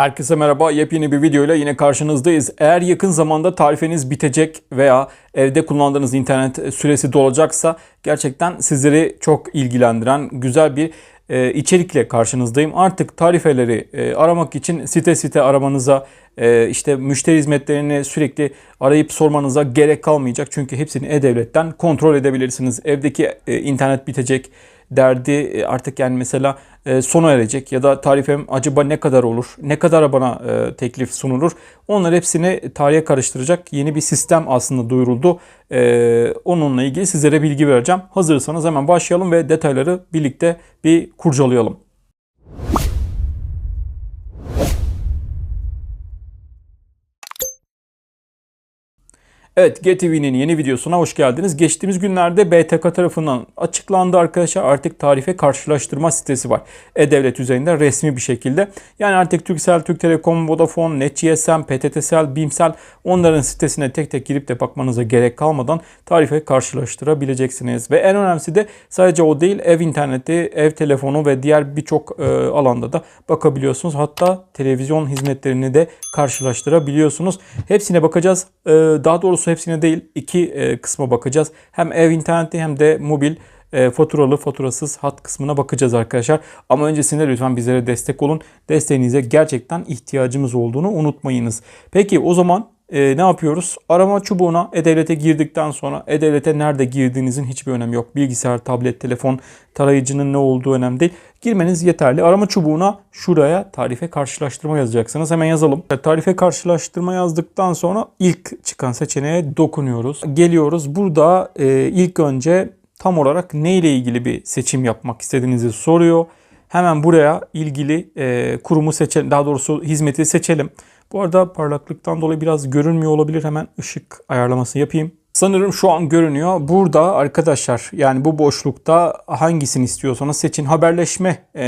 Herkese merhaba. Yepyeni bir videoyla yine karşınızdayız. Eğer yakın zamanda tarifeniz bitecek veya evde kullandığınız internet süresi dolacaksa gerçekten sizleri çok ilgilendiren güzel bir e, içerikle karşınızdayım. Artık tarifeleri e, aramak için site site aramanıza e, işte müşteri hizmetlerini sürekli arayıp sormanıza gerek kalmayacak. Çünkü hepsini e-devletten kontrol edebilirsiniz. Evdeki e, internet bitecek derdi e, artık yani mesela e, sona erecek ya da tarifem acaba ne kadar olur, ne kadar bana e, teklif sunulur onlar hepsini tarihe karıştıracak yeni bir sistem aslında duyuruldu. Onunla ilgili sizlere bilgi vereceğim. Hazırsanız hemen başlayalım ve detayları birlikte bir kurcalayalım. Evet GTV'nin yeni videosuna hoş geldiniz. Geçtiğimiz günlerde BTK tarafından açıklandı arkadaşlar. Artık tarife karşılaştırma sitesi var. E-Devlet üzerinde resmi bir şekilde. Yani artık Turkcell, Türk Telekom, Vodafone, NetGSM, PTTSel, Bimsel onların sitesine tek tek girip de bakmanıza gerek kalmadan tarife karşılaştırabileceksiniz. Ve en önemlisi de sadece o değil ev interneti, ev telefonu ve diğer birçok e, alanda da bakabiliyorsunuz. Hatta televizyon hizmetlerini de karşılaştırabiliyorsunuz. Hepsine bakacağız. E, daha doğrusu hepsine değil iki e, kısma bakacağız. Hem ev interneti hem de mobil e, faturalı faturasız hat kısmına bakacağız arkadaşlar. Ama öncesinde lütfen bizlere destek olun. Desteğinize gerçekten ihtiyacımız olduğunu unutmayınız. Peki o zaman e, ne yapıyoruz? Arama çubuğuna E-Devlet'e girdikten sonra E-Devlet'e nerede girdiğinizin hiçbir önemi yok. Bilgisayar, tablet, telefon, tarayıcının ne olduğu önemli değil. Girmeniz yeterli. Arama çubuğuna şuraya tarife karşılaştırma yazacaksınız. Hemen yazalım. Tarife karşılaştırma yazdıktan sonra ilk çıkan seçeneğe dokunuyoruz. Geliyoruz. Burada e, ilk önce tam olarak ne ile ilgili bir seçim yapmak istediğinizi soruyor. Hemen buraya ilgili e, kurumu seçelim. Daha doğrusu hizmeti seçelim. Bu arada parlaklıktan dolayı biraz görünmüyor olabilir. Hemen ışık ayarlamasını yapayım. Sanırım şu an görünüyor. Burada arkadaşlar yani bu boşlukta hangisini istiyorsanız seçin. Haberleşme e,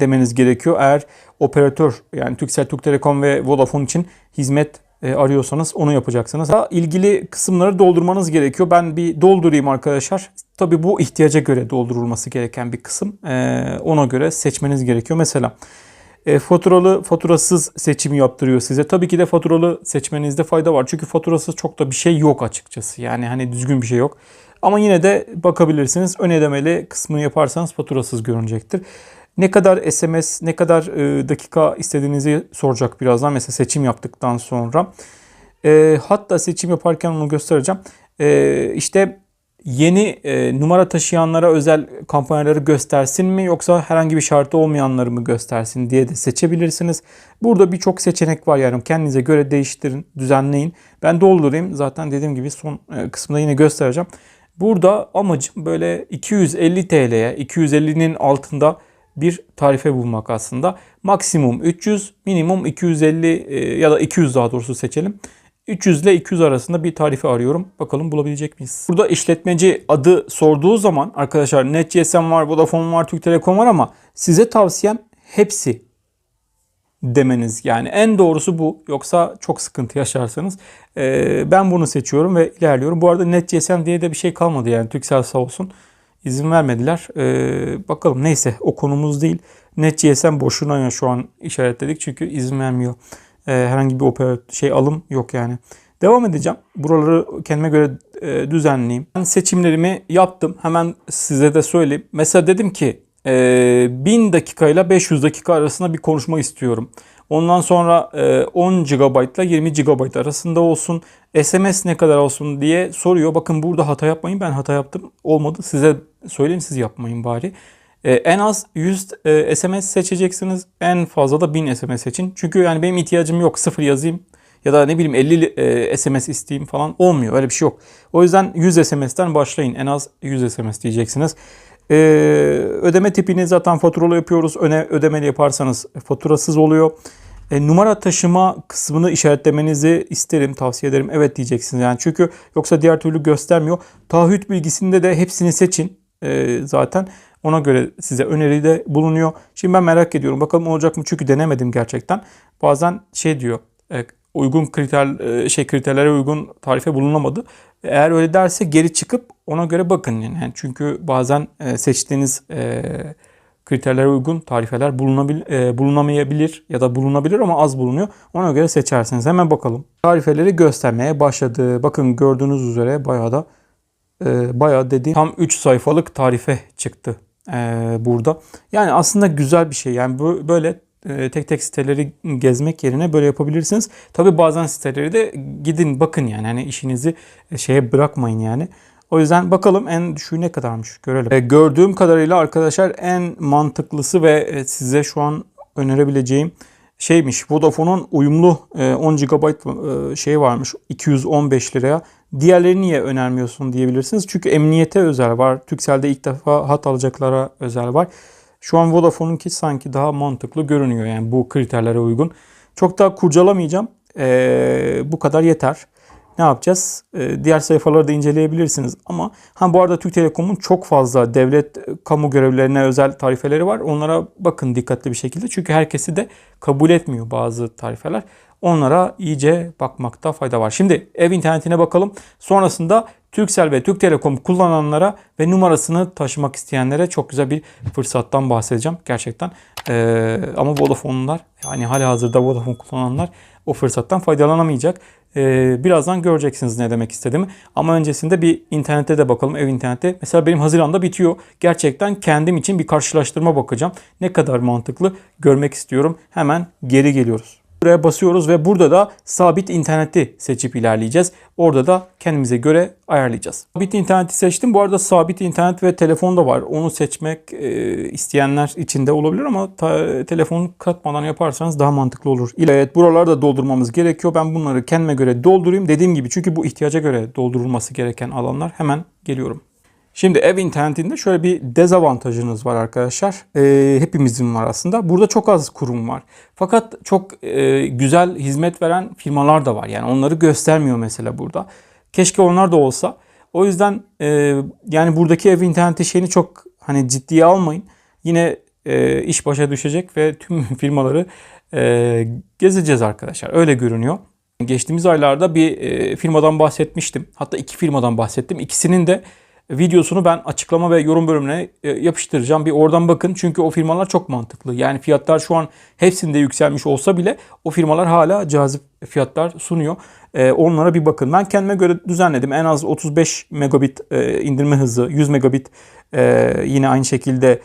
demeniz gerekiyor. Eğer operatör yani Turkcell, Türk Telekom ve Vodafone için hizmet e, arıyorsanız onu yapacaksınız. Daha ilgili kısımları doldurmanız gerekiyor. Ben bir doldurayım arkadaşlar. Tabi bu ihtiyaca göre doldurulması gereken bir kısım. E, ona göre seçmeniz gerekiyor. Mesela e, faturalı, faturasız seçim yaptırıyor size. Tabii ki de faturalı seçmenizde fayda var. Çünkü faturasız çok da bir şey yok açıkçası. Yani hani düzgün bir şey yok. Ama yine de bakabilirsiniz. Ön ödemeli kısmını yaparsanız faturasız görünecektir. Ne kadar SMS, ne kadar e, dakika istediğinizi soracak birazdan. Mesela seçim yaptıktan sonra. E, hatta seçim yaparken onu göstereceğim. E, işte yeni e, numara taşıyanlara özel kampanyaları göstersin mi yoksa herhangi bir şartı olmayanları mı göstersin diye de seçebilirsiniz. Burada birçok seçenek var yani kendinize göre değiştirin, düzenleyin. Ben doldurayım zaten dediğim gibi son e, kısmında yine göstereceğim. Burada amacım böyle 250 TL'ye 250'nin altında bir tarife bulmak aslında. Maksimum 300, minimum 250 e, ya da 200 daha doğrusu seçelim. 300 ile 200 arasında bir tarifi arıyorum. Bakalım bulabilecek miyiz? Burada işletmeci adı sorduğu zaman arkadaşlar NetGSM var, Vodafone var, Türk Telekom var ama size tavsiyem hepsi demeniz. Yani en doğrusu bu. Yoksa çok sıkıntı yaşarsanız. Ee, ben bunu seçiyorum ve ilerliyorum. Bu arada NetGSM diye de bir şey kalmadı yani. Türksel sağ olsun. izin vermediler. Ee, bakalım neyse o konumuz değil. NetGSM boşuna şu an işaretledik çünkü izin vermiyor. Ee, herhangi bir operatör şey alım yok yani. Devam edeceğim. Buraları kendime göre e, düzenleyeyim. Ben seçimlerimi yaptım. Hemen size de söyleyeyim. Mesela dedim ki e, 1000 dakika ile 500 dakika arasında bir konuşma istiyorum. Ondan sonra e, 10 GB ile 20 GB arasında olsun. SMS ne kadar olsun diye soruyor. Bakın burada hata yapmayın. Ben hata yaptım. Olmadı. Size söyleyeyim siz yapmayın bari. Ee, en az 100 e, SMS seçeceksiniz. En fazla da 1000 SMS seçin. Çünkü yani benim ihtiyacım yok. Sıfır yazayım ya da ne bileyim 50 e, SMS isteyeyim falan olmuyor. Öyle bir şey yok. O yüzden 100 SMS'ten başlayın. En az 100 SMS diyeceksiniz. Ee, ödeme tipini zaten faturalı yapıyoruz. Öne, ödemeli yaparsanız faturasız oluyor. E, numara taşıma kısmını işaretlemenizi isterim, tavsiye ederim. Evet diyeceksiniz yani. Çünkü yoksa diğer türlü göstermiyor. Taahhüt bilgisinde de hepsini seçin e, zaten. Ona göre size öneride bulunuyor. Şimdi ben merak ediyorum. Bakalım olacak mı? Çünkü denemedim gerçekten. Bazen şey diyor. E, uygun kriter e, şey kriterlere uygun tarife bulunamadı. Eğer öyle derse geri çıkıp ona göre bakın yani. Çünkü bazen e, seçtiğiniz kriterlere uygun tarifeler bulunabil, e, bulunamayabilir ya da bulunabilir ama az bulunuyor. Ona göre seçersiniz. Hemen bakalım. Tarifeleri göstermeye başladı. Bakın gördüğünüz üzere bayağı da e, bayağı dediğim tam 3 sayfalık tarife çıktı e, burada. Yani aslında güzel bir şey. Yani bu böyle e, tek tek siteleri gezmek yerine böyle yapabilirsiniz. Tabi bazen siteleri de gidin bakın yani hani işinizi şeye bırakmayın yani. O yüzden bakalım en düşüğü ne kadarmış görelim. E, gördüğüm kadarıyla arkadaşlar en mantıklısı ve e, size şu an önerebileceğim şeymiş. Vodafone'un uyumlu e, 10 GB şey varmış 215 liraya. Diğerlerini niye önermiyorsun diyebilirsiniz. Çünkü emniyete özel var. Turkcell'de ilk defa hat alacaklara özel var. Şu an Vodafone'unki sanki daha mantıklı görünüyor yani bu kriterlere uygun. Çok daha kurcalamayacağım. Ee, bu kadar yeter. Ne yapacağız? Ee, diğer sayfaları da inceleyebilirsiniz. Ama ha bu arada Türk Telekom'un çok fazla devlet kamu görevlilerine özel tarifeleri var. Onlara bakın dikkatli bir şekilde. Çünkü herkesi de kabul etmiyor bazı tarifeler. Onlara iyice bakmakta fayda var. Şimdi ev internetine bakalım. Sonrasında Turkcell ve Türk Telekom kullananlara ve numarasını taşımak isteyenlere çok güzel bir fırsattan bahsedeceğim gerçekten. Ee, ama Vodafone'lar yani hali hazırda Vodafone kullananlar o fırsattan faydalanamayacak. Ee, birazdan göreceksiniz ne demek istediğimi. Ama öncesinde bir internete de bakalım ev interneti. Mesela benim Haziran'da bitiyor. Gerçekten kendim için bir karşılaştırma bakacağım. Ne kadar mantıklı görmek istiyorum. Hemen geri geliyoruz. Buraya basıyoruz ve burada da sabit interneti seçip ilerleyeceğiz. Orada da kendimize göre ayarlayacağız. Sabit interneti seçtim. Bu arada sabit internet ve telefon da var. Onu seçmek e, isteyenler için de olabilir ama ta, telefon katmadan yaparsanız daha mantıklı olur. Evet buraları da doldurmamız gerekiyor. Ben bunları kendime göre doldurayım. Dediğim gibi çünkü bu ihtiyaca göre doldurulması gereken alanlar. Hemen geliyorum. Şimdi ev internetinde şöyle bir dezavantajınız var arkadaşlar. E, hepimizin var aslında. Burada çok az kurum var. Fakat çok e, güzel hizmet veren firmalar da var. Yani onları göstermiyor mesela burada. Keşke onlar da olsa. O yüzden e, yani buradaki ev interneti şeyini çok hani ciddiye almayın. Yine e, iş başa düşecek ve tüm firmaları e, gezeceğiz arkadaşlar. Öyle görünüyor. Geçtiğimiz aylarda bir e, firmadan bahsetmiştim. Hatta iki firmadan bahsettim. İkisinin de videosunu ben açıklama ve yorum bölümüne e, yapıştıracağım. Bir oradan bakın çünkü o firmalar çok mantıklı. Yani fiyatlar şu an hepsinde yükselmiş olsa bile o firmalar hala cazip fiyatlar sunuyor. E, onlara bir bakın. Ben kendime göre düzenledim. En az 35 megabit e, indirme hızı, 100 megabit yine aynı şekilde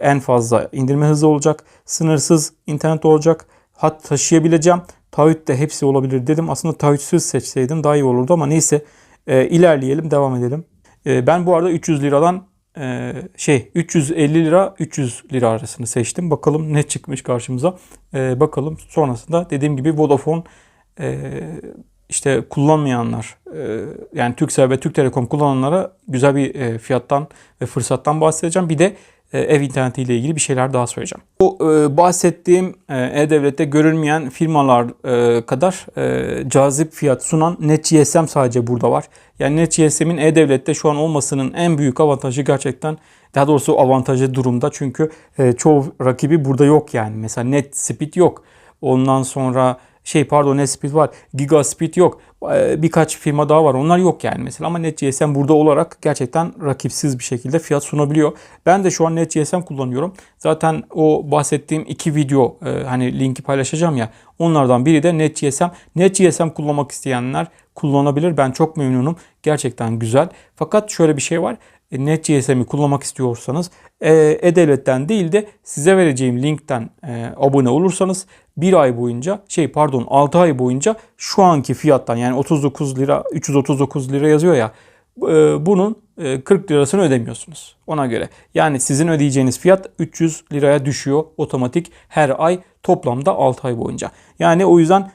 en fazla indirme hızı olacak. Sınırsız internet olacak. Hat taşıyabileceğim. Taahhüt de hepsi olabilir dedim. Aslında taahhütsüz seçseydim daha iyi olurdu ama neyse ilerleyelim, devam edelim. Ee, ben bu arada 300 liradan e, şey 350 lira 300 lira arasını seçtim. Bakalım ne çıkmış karşımıza. Ee, bakalım sonrasında dediğim gibi Vodafone e, işte kullanmayanlar e, yani Turkcell ve Türk Telekom kullananlara güzel bir fiyattan ve fırsattan bahsedeceğim. Bir de ev interneti ile ilgili bir şeyler daha söyleyeceğim. Bu e, bahsettiğim e, e-devlette görülmeyen firmalar e, kadar e, cazip fiyat sunan NetGSM sadece burada var. Yani NetGSM'in e-devlette şu an olmasının en büyük avantajı gerçekten daha doğrusu avantajı durumda çünkü e, çoğu rakibi burada yok yani. Mesela NetSpeed yok. Ondan sonra şey pardon NetSpeed var. Gigaspeed yok. Ee, birkaç firma daha var. Onlar yok yani mesela ama NetGSM burada olarak gerçekten rakipsiz bir şekilde fiyat sunabiliyor. Ben de şu an NetGSM kullanıyorum. Zaten o bahsettiğim iki video e, hani linki paylaşacağım ya. Onlardan biri de NetGSM. NetGSM kullanmak isteyenler kullanabilir. Ben çok memnunum. Gerçekten güzel. Fakat şöyle bir şey var. E, NetGSM'i kullanmak istiyorsanız e, E-Devlet'ten değil de size vereceğim linkten e, abone olursanız bir ay boyunca şey pardon 6 ay boyunca şu anki fiyattan yani 39 lira 339 lira yazıyor ya bunun 40 lirasını ödemiyorsunuz ona göre. Yani sizin ödeyeceğiniz fiyat 300 liraya düşüyor otomatik her ay toplamda 6 ay boyunca. Yani o yüzden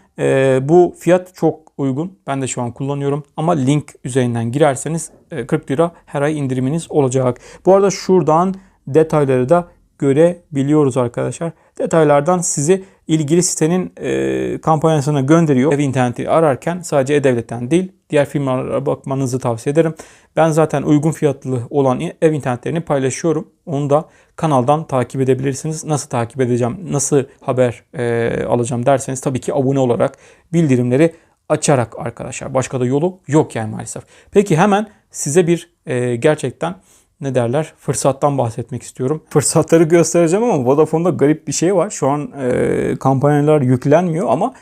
bu fiyat çok uygun. Ben de şu an kullanıyorum ama link üzerinden girerseniz 40 lira her ay indiriminiz olacak. Bu arada şuradan detayları da görebiliyoruz arkadaşlar. Detaylardan sizi ilgili sitenin e, kampanyasına gönderiyor. Ev interneti ararken sadece E-Devlet'ten değil diğer firmalara bakmanızı tavsiye ederim. Ben zaten uygun fiyatlı olan ev internetlerini paylaşıyorum. Onu da kanaldan takip edebilirsiniz. Nasıl takip edeceğim, nasıl haber e, alacağım derseniz tabii ki abone olarak bildirimleri açarak arkadaşlar. Başka da yolu yok yani maalesef. Peki hemen size bir e, gerçekten ne derler fırsattan bahsetmek istiyorum. Fırsatları göstereceğim ama Vodafone'da garip bir şey var. Şu an e, kampanyalar yüklenmiyor ama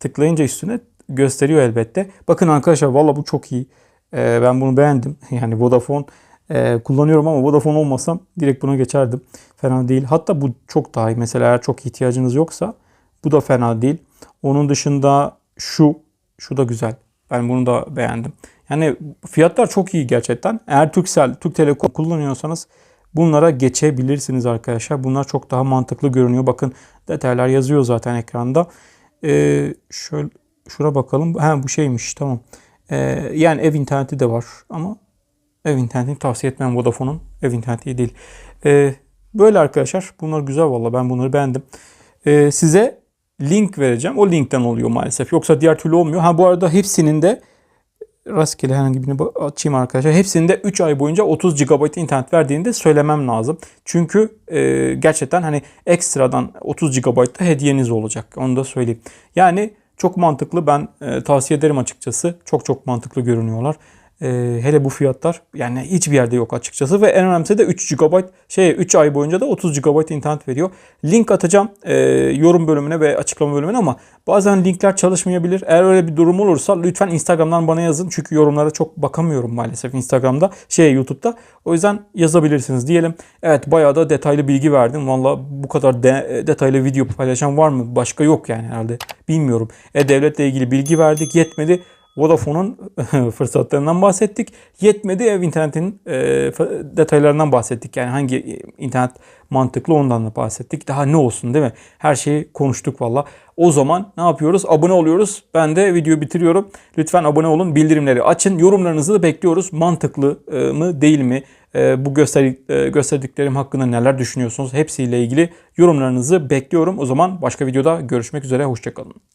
tıklayınca üstüne gösteriyor elbette. Bakın arkadaşlar valla bu çok iyi. E, ben bunu beğendim. Yani Vodafone e, kullanıyorum ama Vodafone olmasam direkt buna geçerdim. Fena değil. Hatta bu çok daha iyi. Mesela eğer çok ihtiyacınız yoksa bu da fena değil. Onun dışında şu, şu da güzel. Ben bunu da beğendim. Yani fiyatlar çok iyi gerçekten. Eğer Turkcell, Türk Telekom kullanıyorsanız bunlara geçebilirsiniz arkadaşlar. Bunlar çok daha mantıklı görünüyor. Bakın detaylar yazıyor zaten ekranda. Ee, şöyle şura bakalım. Ha bu şeymiş tamam. Ee, yani ev interneti de var ama ev internetini tavsiye etmem Vodafone'un. Ev interneti değil. Ee, böyle arkadaşlar. Bunlar güzel valla. Ben bunları beğendim. Ee, size link vereceğim. O linkten oluyor maalesef. Yoksa diğer türlü olmuyor. Ha bu arada hepsinin de rastgele herhangi birini açayım arkadaşlar. Hepsinde 3 ay boyunca 30 GB internet verdiğini de söylemem lazım. Çünkü e, gerçekten hani ekstradan 30 GB da hediyeniz olacak. Onu da söyleyeyim. Yani çok mantıklı. Ben e, tavsiye ederim açıkçası. Çok çok mantıklı görünüyorlar. E, hele bu fiyatlar yani hiçbir yerde yok açıkçası ve en önemlisi de 3 GB şey 3 ay boyunca da 30 GB internet veriyor. Link atacağım e, yorum bölümüne ve açıklama bölümüne ama bazen linkler çalışmayabilir. Eğer öyle bir durum olursa lütfen Instagram'dan bana yazın. Çünkü yorumlara çok bakamıyorum maalesef Instagram'da şey YouTube'da. O yüzden yazabilirsiniz diyelim. Evet bayağı da detaylı bilgi verdim. Valla bu kadar de- detaylı video paylaşan var mı? Başka yok yani herhalde. Bilmiyorum. E, devletle ilgili bilgi verdik. Yetmedi. Vodafone'un fırsatlarından bahsettik. Yetmedi ev internetinin e, detaylarından bahsettik. Yani hangi e, internet mantıklı ondan da bahsettik. Daha ne olsun değil mi? Her şeyi konuştuk valla. O zaman ne yapıyoruz? Abone oluyoruz. Ben de videoyu bitiriyorum. Lütfen abone olun. Bildirimleri açın. Yorumlarınızı da bekliyoruz. Mantıklı e, mı değil mi? E, bu göster gösterdiklerim hakkında neler düşünüyorsunuz? Hepsiyle ilgili yorumlarınızı bekliyorum. O zaman başka videoda görüşmek üzere. Hoşçakalın.